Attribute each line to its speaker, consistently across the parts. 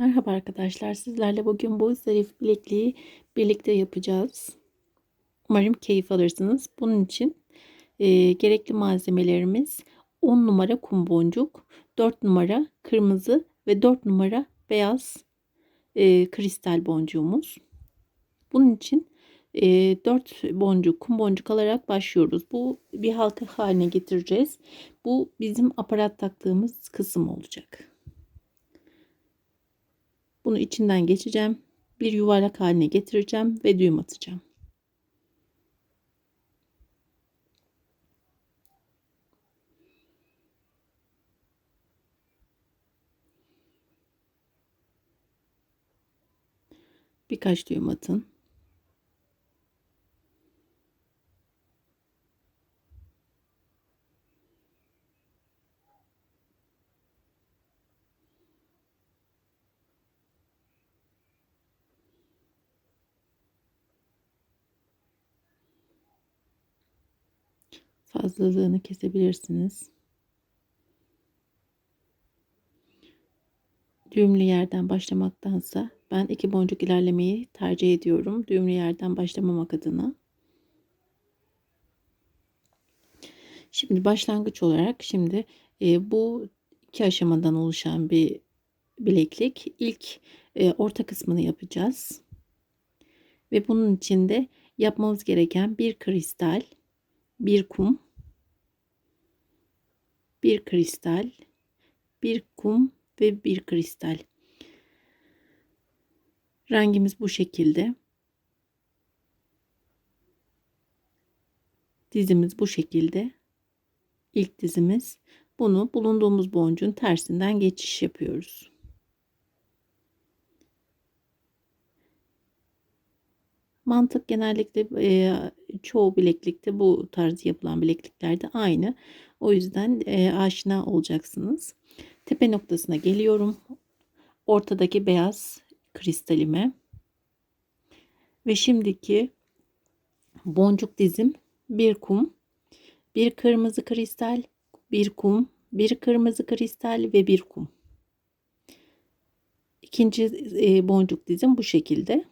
Speaker 1: Merhaba arkadaşlar. Sizlerle bugün bu zarif bilekliği birlikte yapacağız. Umarım keyif alırsınız. Bunun için e, gerekli malzemelerimiz 10 numara kum boncuk, 4 numara kırmızı ve 4 numara beyaz e, kristal boncuğumuz. Bunun için e, 4 boncuk kum boncuk alarak başlıyoruz. Bu bir halka haline getireceğiz. Bu bizim aparat taktığımız kısım olacak. Bunu içinden geçeceğim. Bir yuvarlak haline getireceğim ve düğüm atacağım. Birkaç düğüm atın. Fazlalığını kesebilirsiniz. Düğümlü yerden başlamaktansa ben iki boncuk ilerlemeyi tercih ediyorum. Düğümlü yerden başlamamak adına. Şimdi başlangıç olarak şimdi e, bu iki aşamadan oluşan bir bileklik. İlk e, orta kısmını yapacağız. Ve bunun içinde yapmamız gereken bir kristal, bir kum, bir kristal, bir kum ve bir kristal. Rengimiz bu şekilde. Dizimiz bu şekilde. İlk dizimiz. Bunu bulunduğumuz boncuğun tersinden geçiş yapıyoruz. Mantık genellikle e, çoğu bileklikte bu tarz yapılan bilekliklerde aynı. O yüzden e, aşina olacaksınız. Tepe noktasına geliyorum. Ortadaki beyaz kristalime. Ve şimdiki boncuk dizim bir kum, bir kırmızı kristal, bir kum, bir kırmızı kristal ve bir kum. İkinci boncuk dizim bu şekilde.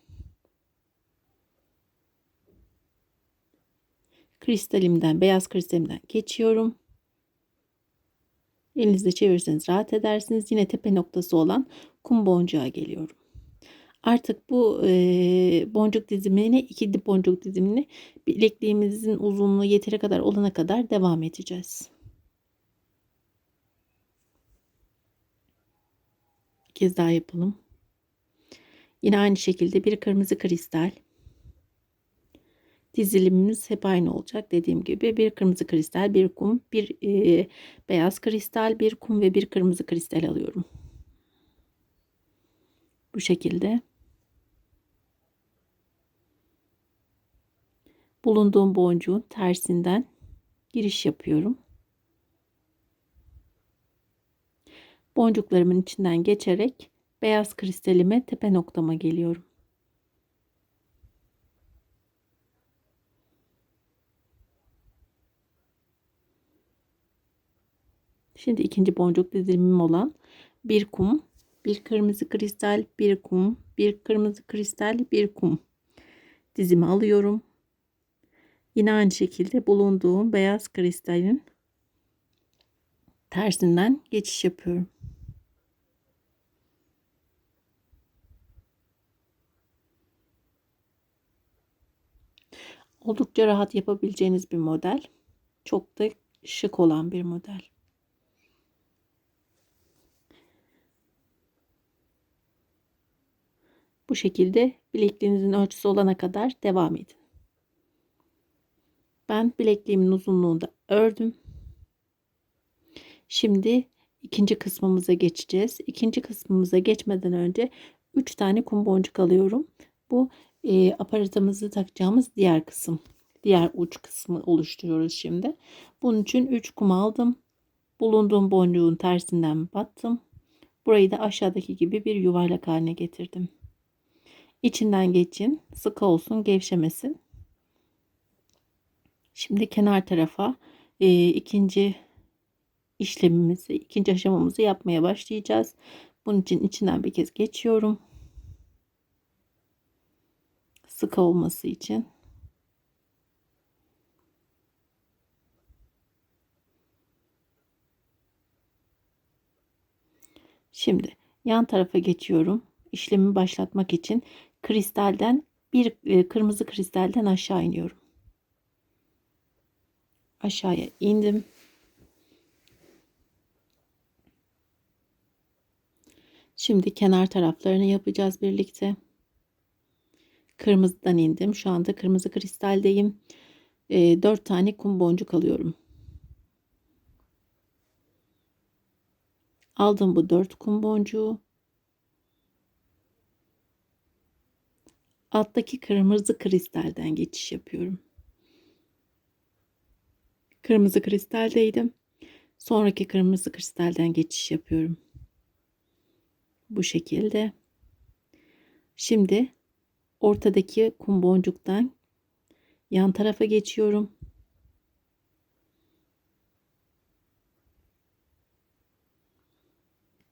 Speaker 1: Kristalimden, beyaz kristalimden geçiyorum. Elinizde çevirirseniz rahat edersiniz. Yine tepe noktası olan kum boncuğa geliyorum. Artık bu e, boncuk dizimini, iki boncuk dizimini bilekliğimizin uzunluğu yeteri kadar olana kadar devam edeceğiz. Bir kez daha yapalım. Yine aynı şekilde bir kırmızı kristal, dizilimimiz hep aynı olacak. Dediğim gibi bir kırmızı kristal, bir kum, bir e, beyaz kristal, bir kum ve bir kırmızı kristal alıyorum. Bu şekilde. Bulunduğum boncuğun tersinden giriş yapıyorum. Boncuklarımın içinden geçerek beyaz kristalime tepe noktama geliyorum. Şimdi ikinci boncuk dizilimim olan bir kum, bir kırmızı kristal, bir kum, bir kırmızı kristal, bir kum dizimi alıyorum. Yine aynı şekilde bulunduğum beyaz kristalin tersinden geçiş yapıyorum. Oldukça rahat yapabileceğiniz bir model. Çok da şık olan bir model. Bu şekilde bilekliğinizin ölçüsü olana kadar devam edin. Ben bilekliğimin uzunluğunu da ördüm. Şimdi ikinci kısmımıza geçeceğiz. İkinci kısmımıza geçmeden önce 3 tane kum boncuk alıyorum. Bu e, aparatımızı takacağımız diğer kısım. Diğer uç kısmı oluşturuyoruz şimdi. Bunun için 3 kum aldım. Bulunduğum boncuğun tersinden battım. Burayı da aşağıdaki gibi bir yuvarlak haline getirdim. İçinden geçin. Sıkı olsun, gevşemesin. Şimdi kenar tarafa e, ikinci işlemimizi, ikinci aşamamızı yapmaya başlayacağız. Bunun için içinden bir kez geçiyorum. Sıkı olması için. Şimdi yan tarafa geçiyorum. İşlemi başlatmak için kristalden bir e, kırmızı kristalden aşağı iniyorum. Aşağıya indim. Şimdi kenar taraflarını yapacağız birlikte. Kırmızıdan indim. Şu anda kırmızı kristaldeyim. E, 4 tane kum boncuk alıyorum. Aldım bu 4 kum boncuğu. Alttaki kırmızı kristalden geçiş yapıyorum. Kırmızı kristaldeydim. Sonraki kırmızı kristalden geçiş yapıyorum. Bu şekilde. Şimdi ortadaki kum boncuktan yan tarafa geçiyorum.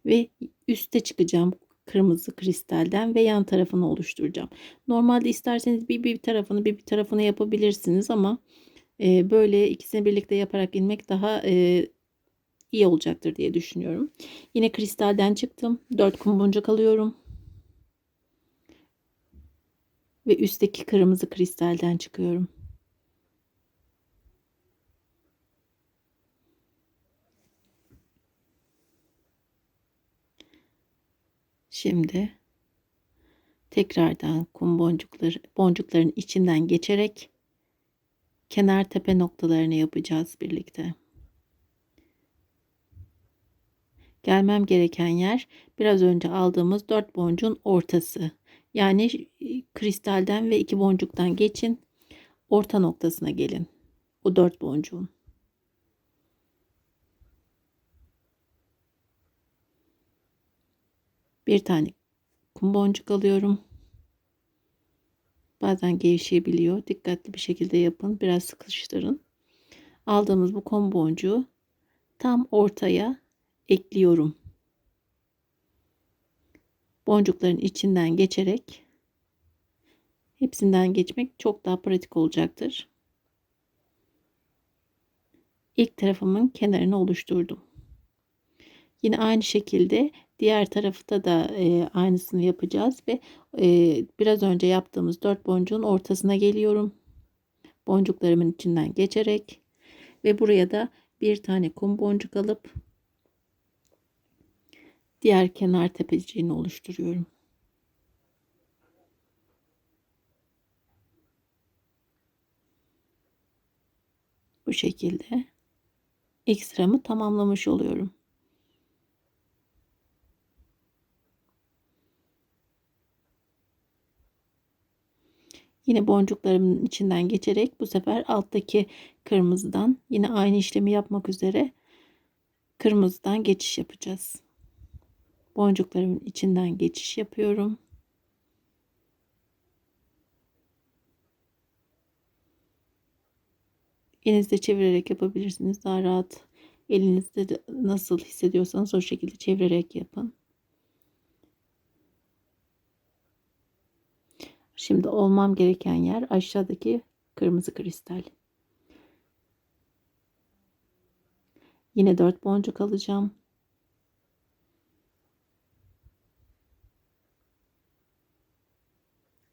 Speaker 1: Ve üste çıkacağım kırmızı kristalden ve yan tarafını oluşturacağım. Normalde isterseniz bir bir tarafını bir bir tarafını yapabilirsiniz ama e, böyle ikisini birlikte yaparak inmek daha e, iyi olacaktır diye düşünüyorum. Yine kristalden çıktım. 4 kum boncuk alıyorum. Ve üstteki kırmızı kristalden çıkıyorum. Şimdi tekrardan kum boncukları boncukların içinden geçerek kenar tepe noktalarını yapacağız birlikte. Gelmem gereken yer biraz önce aldığımız 4 boncuğun ortası. Yani kristalden ve iki boncuktan geçin. Orta noktasına gelin. O 4 boncuğun. Bir tane kum boncuk alıyorum. Bazen gevşeyebiliyor. Dikkatli bir şekilde yapın. Biraz sıkıştırın. Aldığımız bu kum boncuğu tam ortaya ekliyorum. Boncukların içinden geçerek hepsinden geçmek çok daha pratik olacaktır. İlk tarafımın kenarını oluşturdum. Yine aynı şekilde diğer tarafta da e, aynısını yapacağız ve e, biraz önce yaptığımız dört boncuğun ortasına geliyorum. Boncuklarımın içinden geçerek ve buraya da bir tane kum boncuk alıp diğer kenar tepeciğini oluşturuyorum. Bu şekilde ilk sıramı tamamlamış oluyorum. Yine boncuklarımın içinden geçerek bu sefer alttaki kırmızıdan yine aynı işlemi yapmak üzere kırmızıdan geçiş yapacağız. Boncuklarımın içinden geçiş yapıyorum. Elinizde çevirerek yapabilirsiniz. Daha rahat elinizde nasıl hissediyorsanız o şekilde çevirerek yapın. Şimdi olmam gereken yer aşağıdaki kırmızı kristal. Yine 4 boncuk alacağım.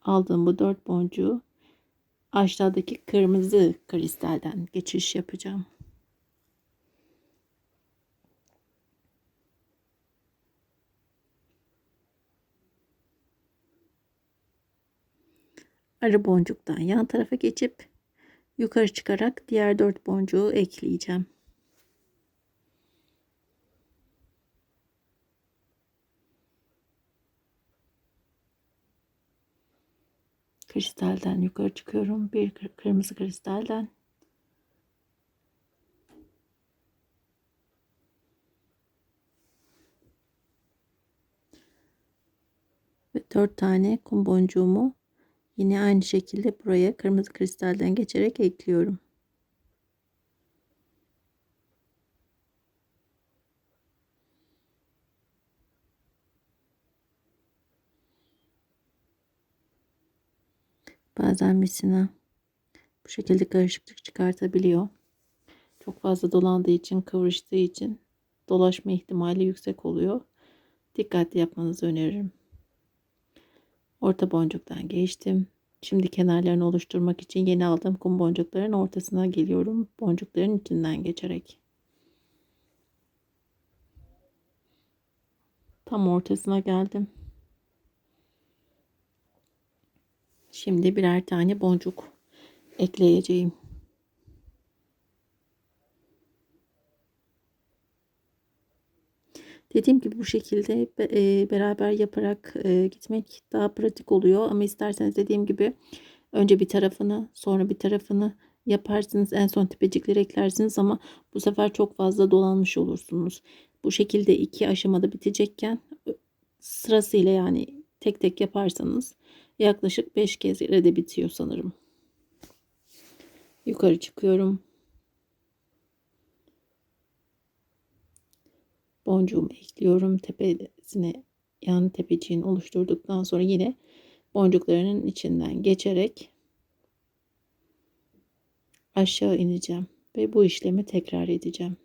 Speaker 1: Aldığım bu 4 boncuğu aşağıdaki kırmızı kristalden geçiş yapacağım. Arı boncuktan yan tarafa geçip yukarı çıkarak diğer dört boncuğu ekleyeceğim. Kristalden yukarı çıkıyorum. Bir kırmızı kristalden. Ve dört tane kum boncuğumu Yine aynı şekilde buraya kırmızı kristalden geçerek ekliyorum. Bazen misina bu şekilde karışıklık çıkartabiliyor. Çok fazla dolandığı için, kıvırıştığı için dolaşma ihtimali yüksek oluyor. Dikkatli yapmanızı öneririm. Orta boncuktan geçtim. Şimdi kenarlarını oluşturmak için yeni aldığım kum boncukların ortasına geliyorum. Boncukların içinden geçerek. Tam ortasına geldim. Şimdi birer tane boncuk ekleyeceğim. Dediğim gibi bu şekilde e, beraber yaparak e, gitmek daha pratik oluyor. Ama isterseniz dediğim gibi önce bir tarafını sonra bir tarafını yaparsınız. En son tepecikleri eklersiniz ama bu sefer çok fazla dolanmış olursunuz. Bu şekilde iki aşamada bitecekken sırasıyla yani tek tek yaparsanız yaklaşık 5 kez de bitiyor sanırım. Yukarı çıkıyorum. Boncuğumu ekliyorum. Tepesine yan tepeciğini oluşturduktan sonra yine boncuklarının içinden geçerek aşağı ineceğim ve bu işlemi tekrar edeceğim.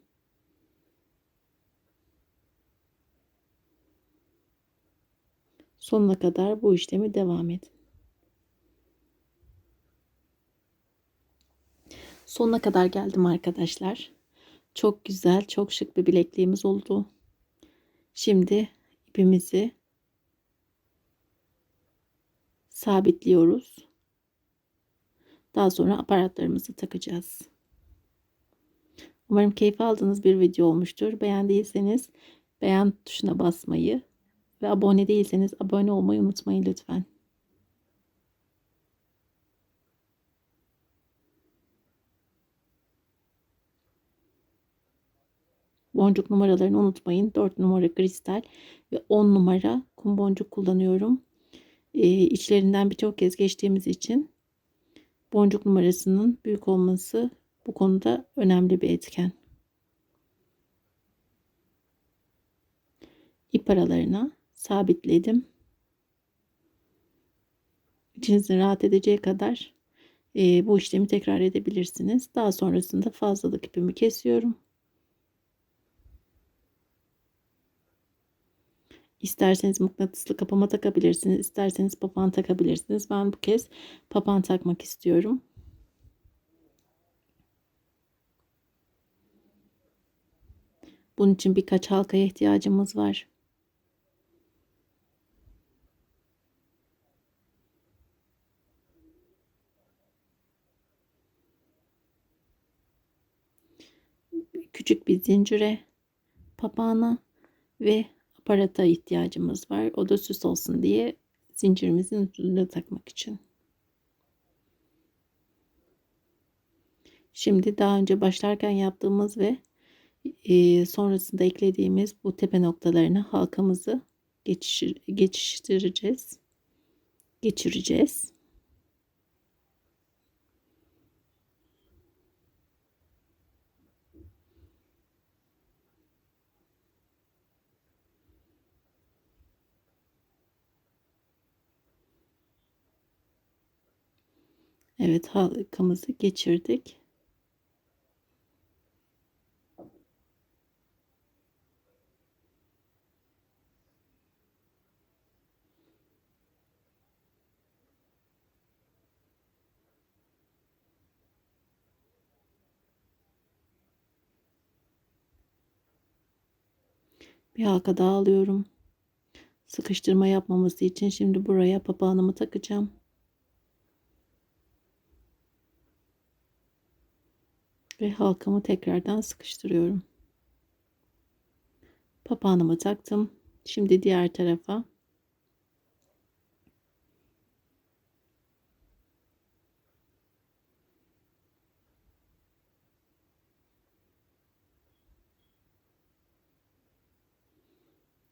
Speaker 1: Sonuna kadar bu işlemi devam edin. Sonuna kadar geldim arkadaşlar. Çok güzel, çok şık bir bilekliğimiz oldu. Şimdi ipimizi sabitliyoruz. Daha sonra aparatlarımızı takacağız. Umarım keyif aldığınız bir video olmuştur. Beğendiyseniz beğen tuşuna basmayı ve abone değilseniz abone olmayı unutmayın lütfen. Boncuk numaralarını unutmayın. 4 numara kristal ve 10 numara kum boncuk kullanıyorum. Ee, içlerinden birçok kez geçtiğimiz için boncuk numarasının büyük olması bu konuda önemli bir etken. İp aralarına sabitledim. İçinizin rahat edeceği kadar e, bu işlemi tekrar edebilirsiniz. Daha sonrasında fazlalık ipimi kesiyorum. İsterseniz mıknatıslı kapama takabilirsiniz. isterseniz papan takabilirsiniz. Ben bu kez papan takmak istiyorum. Bunun için birkaç halkaya ihtiyacımız var. Küçük bir zincire, papağana ve aparata ihtiyacımız var. O da süs olsun diye zincirimizin ucuna takmak için. Şimdi daha önce başlarken yaptığımız ve e, sonrasında eklediğimiz bu tepe noktalarına halkamızı geçişir, geçiştireceğiz. Geçireceğiz. Evet halkamızı geçirdik. Bir halka daha alıyorum. Sıkıştırma yapmaması için şimdi buraya papağanımı takacağım. Ve halkamı tekrardan sıkıştırıyorum. Papağanımı taktım. Şimdi diğer tarafa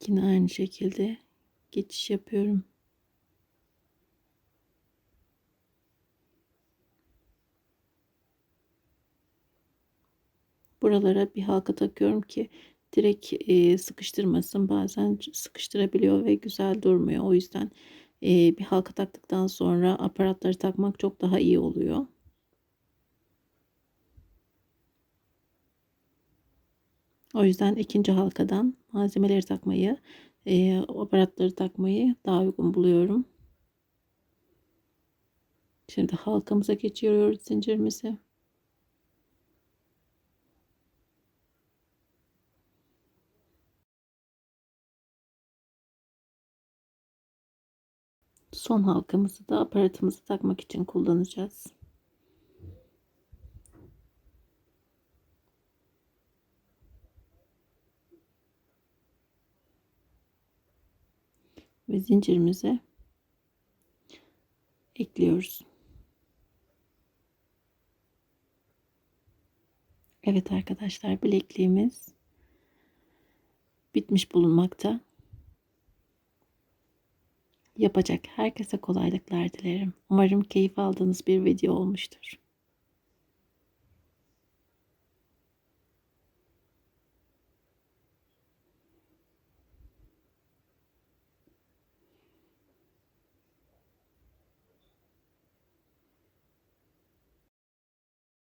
Speaker 1: Yine aynı şekilde geçiş yapıyorum. Buralara bir halka takıyorum ki direkt e, sıkıştırmasın. Bazen sıkıştırabiliyor ve güzel durmuyor. O yüzden e, bir halka taktıktan sonra aparatları takmak çok daha iyi oluyor. O yüzden ikinci halkadan malzemeleri takmayı, e, aparatları takmayı daha uygun buluyorum. Şimdi halkamıza geçiyoruz zincirimizi. Son halkamızı da aparatımızı takmak için kullanacağız. Ve zincirimize ekliyoruz. Evet arkadaşlar bilekliğimiz bitmiş bulunmakta. Yapacak herkese kolaylıklar dilerim. Umarım keyif aldığınız bir video olmuştur.